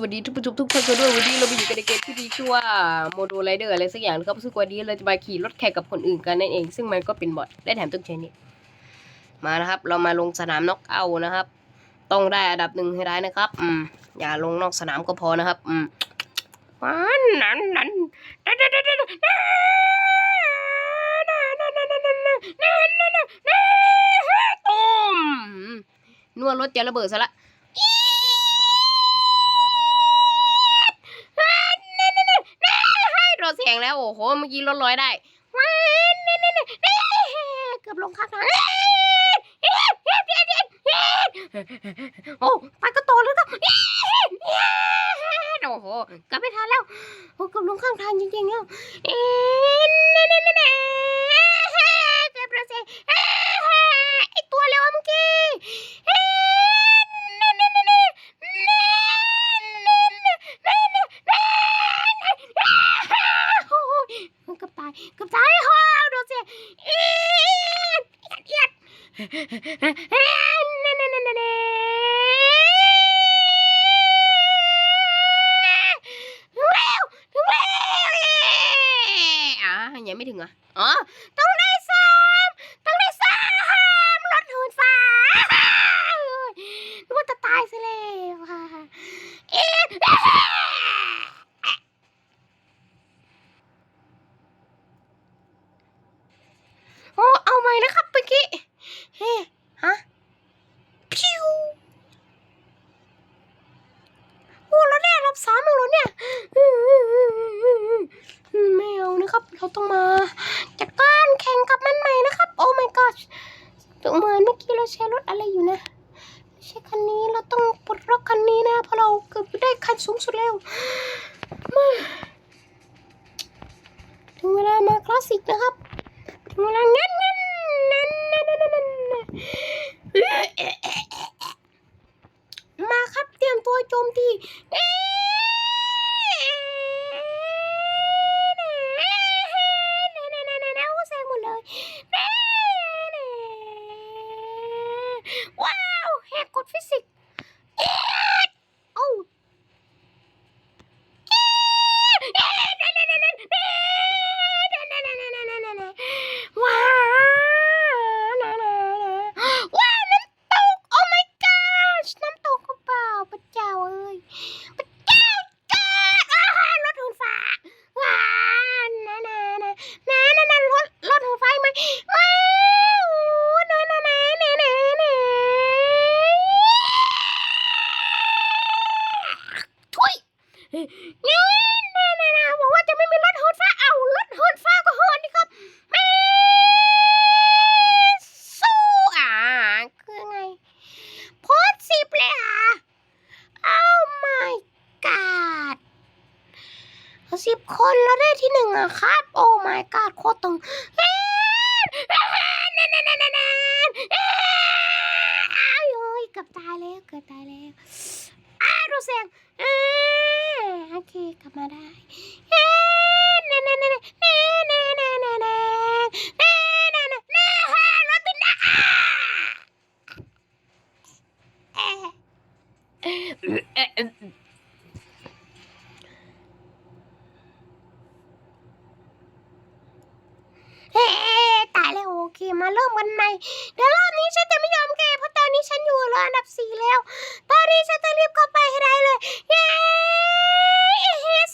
สวัสดีทุกผู้ชมทุกคนกันด้วยวันนี้เราไปอยู่กันในเกมที่มีชื่อว่าโมโดไรเดอร์อะไรสักอย่างนะครับซึ่งวันนี้เราจะมาขี่รถแข่งกับคนอื่นกันนั่นเอง ซึ่งมันก็เป็นบอทและแถมต้องใช้น็ตมานะครับ เรามาลงสนามน็อกเอานะครับ ต้องได้อันดับหนึ่งให้ได้นะครับอืมอย่าลงนอกสนามก็พอนะครับอืมวันนั้นนั้นตุ้มนัวรถจะระเบิดซะละรถเสียงแล้วโอ้โหเมื่อกี้รถลอยได้ว้าวนี่นี่นี่เกือบลงข้างทางโอ้ไปก็โตแล้วก็โอ้โหกลับไม่ทันแล้วโอ้เกือบลงข้างทางจริงๆแล้วเอ๊ะ à, vậy mới thương à ờ à, tao นะครับ เราต้องมาจัดการแข่งกับมันใหม่นะครับ โอ้ my god เหมือนเมื่อกี้เราใช้รถอะไรอยู่นะใช่คันนี้เราต้องปลดล็อกคันนี้นะเพราะเราเกือบได้คันสูงสุดแล้วมาถึงเวลามาคลาสสิกนะครับถึงเวลางั้นงั้นงั้นงั้นงั้นงั้นมาครับเตรียมตัวโจมตี No! นี่นี่นี่นี่บอกว่าจะไม่มีรถเหินฟ้าเอารถเหินฟ้าก็เหินนี่ครับแม่สู้อะคือไงโพสต์สิบเลยอะ Oh my god สิบคนแล้วได้ที่หนึ่งอะครับ Oh my god โคตรตึงเอ๊ะนั่นนั่นนั่นนั่นเอ๊ะอ้าวเฮ้ยเกือบตายแล้วเกือบตายแล้วอ้าวดูเสียง เคกลับมาได้ตายแล้วโอเคมาเริ่มกันใหม่เดี๋ยวรอบนี้ฉันจะไม่ยอมแกเพราะตอนนี้ฉันอยู่รออันดับสี่แล้ว ตอนนี้ฉันจะรีบเข้าไปให้ได้เลย เย้ it hits